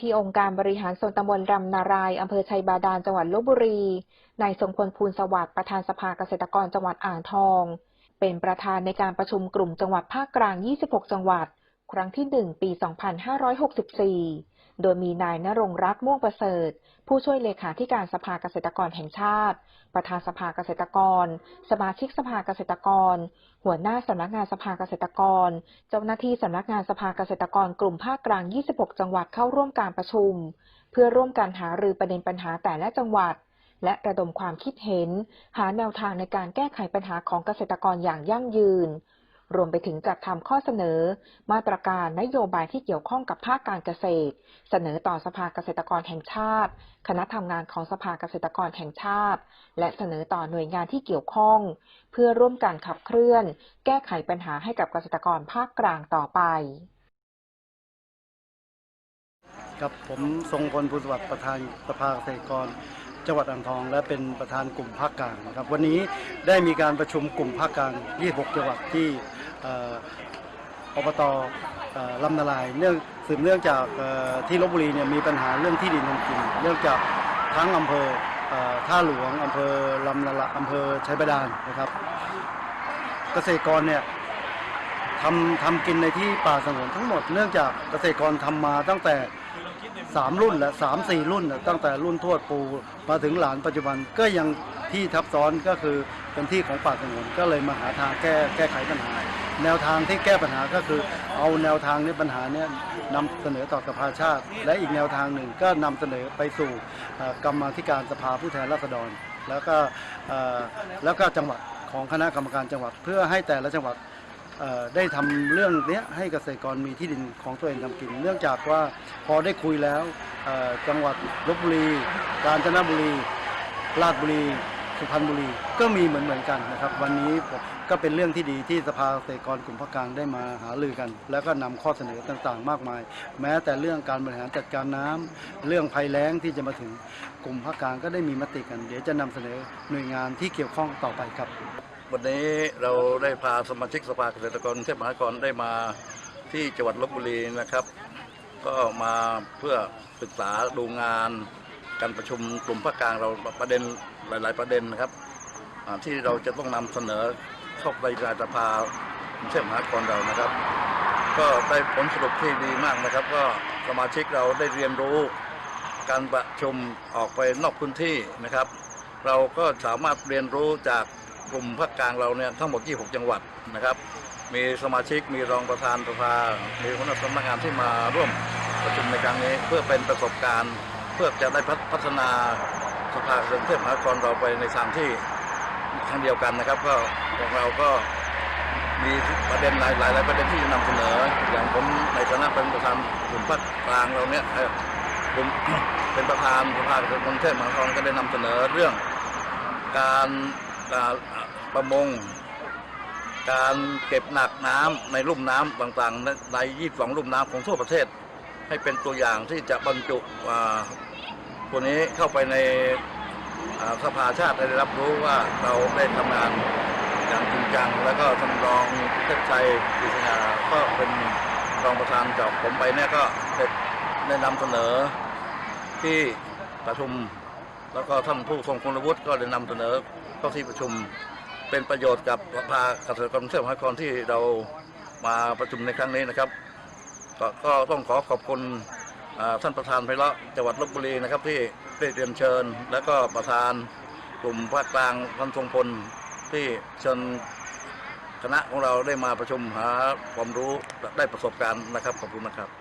ที่องค์การบริหารส่วนตำบลรำนารายอำเภอชัยบาดาลจังหวัดลบบุรี นายทรงพลภูลสวัสดิ์ประธานสภาเกษตรกรจังหวัดอ่างทอง เป็นประธานในการประชุมกลุ่มจังหวัดภาคกลาง 26 จังหวัด ครั้งที่ 1 ปี 2564 โดยมีนายนรงรัตน์ม่วงประเสริฐ ผู้ช่วยเลขาธิการสภาเกษตรกรแห่งชาติ ประธานสภาเกษตรกร สมาชิกสภาเกษตรกร หัวหน้าสำนักงานสภาเกษตรกร เจ้าหน้าที่สำนักงานสภาเกษตรกรกลุ่มภาคกลาง 26 จังหวัดเข้าร่วมการประชุม เพื่อร่วมกันหารือประเด็นปัญหาแต่ละจังหวัด และระดมความคิดเห็น หาแนวทางในการแก้ไขปัญหาของเกษตรกรอย่างยั่งยืน รวมไปถึงจัดทำข้อเสนอ มาตรการนโยบายที่เกี่ยวข้องกับภาคการเกษตร เสนอต่อสภาเกษตรกรแห่งชาติ คณะทำงานของสภาเกษตรกรแห่งชาติ และเสนอต่อหน่วยงานที่เกี่ยวข้อง เพื่อร่วมกันขับเคลื่อน แก้ไขปัญหาให้กับเกษตรกรภาคกลางต่อไปครับผมทรงพลภูสวัสดิ์ประธานสภาเกษตรกร จังหวัดอ่างทอง และเป็นประธานกลุ่มภาคกลางนะครับ วันนี้ได้มีการประชุมกลุ่มภาคกลาง 26 จังหวัดที่ออบตลำนาลายเนื่องสืบเนื่องจากที่ลบบุรีเนี่ยมีปัญหาเรื่องที่ดินทำกินเนื่องจากทั้งอำเภอท่าหลวงอำเภอลำนาลาอำเภอชัยบาดาลนะครับ เกษตรกรเนี่ยทำทำกินในที่ป่าสงวนทั้งหมดเนื่องจากเกษตรกรทำมาตั้งแต่ 3รุ่นแหละ3 4รุ่นน่ะตั้งแต่รุ่นทวดปูมาถึงหลานปัจจุบันก็ยังที่ทับซ้อนก็คือเป็นที่ของป่าสงวนก็เลยมาหาทางแก้แก้ไขปัญหา แนวทางที่แก้ปัญหาก็คือ เอาแนวทางนี้ปัญหาเนี้ยนำเสนอต่อสภาชาติ และอีกแนวทางหนึ่งก็นำเสนอไปสู่เอ่อกรรมาธิการสภาผู้แทนราษฎร แล้วก็เอ่อแล้วก็จังหวัดของคณะกรรมการจังหวัด เพื่อให้แต่ละจังหวัด ได้ทำเรื่องนี้ให้เกษตรกรมีที่ดินของตัวเองทำกิน เนื่องจากว่าพอได้คุยแล้วจังหวัดลบบุรี กาญจนบุรี ราชบุรี สุพรรณบุรี ก็มีเหมือนเหมือนกันนะครับ วันนี้ก็เป็นเรื่องที่ดีที่สภาเกษตรกรกลุ่มภาคกลางได้มาหารือกัน แล้วก็นำข้อเสนอต่างๆ มากมาย แม้แต่เรื่องการบริหารจัดการน้ำเรื่องภัยแล้งที่จะมาถึงกลุ่มภาคกลางก็ได้มีมติกัน เดี๋ยวจะนำเสนอหน่วยงานที่เกี่ยวข้องต่อไปครับ วันนี้เราได้พาสมาชิกสภาเกษตรกรเทพมหานครได้มาที่จังหวัดลบบุรีนะครับ ก็มาเพื่อศึกษาดูงานการประชุมกลุ่มภาคกลางเราประเด็นหลาย ๆ ประเด็นนะครับที่เราจะต้องนำเสนอเข้าไปในสภาเทพมหานครเรานะครับ ก็ได้ผลสรุปที่ดีมากนะครับ ก็สมาชิกเราได้เรียนรู้การประชุมออกไปนอกพื้นที่นะครับ เราก็สามารถเรียนรู้จาก กลุ่มภาคกลางเราเนี่ยทั้งหมด 26 จังหวัดนะครับ มีสมาชิกมีรองประธานสภา มีหัวหน้าสำนักงานที่มาร่วมประชุมในครั้งนี้เพื่อเป็นประสบการณ์ เพื่อจะได้พัฒนาสภากรุงเทพมหานครเราไปในทางที่ทางเดียวกันนะครับ ก็พวกเราก็มีประเด็นหลายหลายประเด็นที่จะนำเสนอ อย่างผมในฐานะเป็นประธานกลุ่มภาคกลางเราเนี่ยผมเป็นประธานสภากรุงเทพมหานครก็ได้นำเสนอเรื่องการ อ่าประมง การเก็บหนักน้ำในลุ่มน้ำต่างๆ ใน 22 ลุ่มน้ำของทั่วประเทศ ให้เป็นตัวอย่างที่จะบรรจุตัวนี้เข้าไปในสภาชาติได้รับรู้ว่าเราได้ทำงานอย่างจริงจัง แล้วก็ทำรองเทพชัยกฤษณาก็เป็นรองประธานจากผมไปเนี่ยก็ได้ได้นำเสนอที่ประชุม แล้วก็ท่านผู้ทรงคุณวุฒิก็ได้นำเสนอเข้าที่ประชุมเป็นประโยชน์กับสภาเกษตรกรกรุงเทพมหานครที่เรามาประชุมในครั้งนี้นะครับ ก็ก็ต้องขอขอบคุณท่านประธานไพเราะจังหวัดลบบุรีนะครับที่ได้เรียนเชิญ และก็ประธานกลุ่มภาคกลางท่านทรงพลที่เชิญคณะของเราได้มาประชุมหาความรู้ได้ประสบการณ์นะครับขอบคุณนะครับ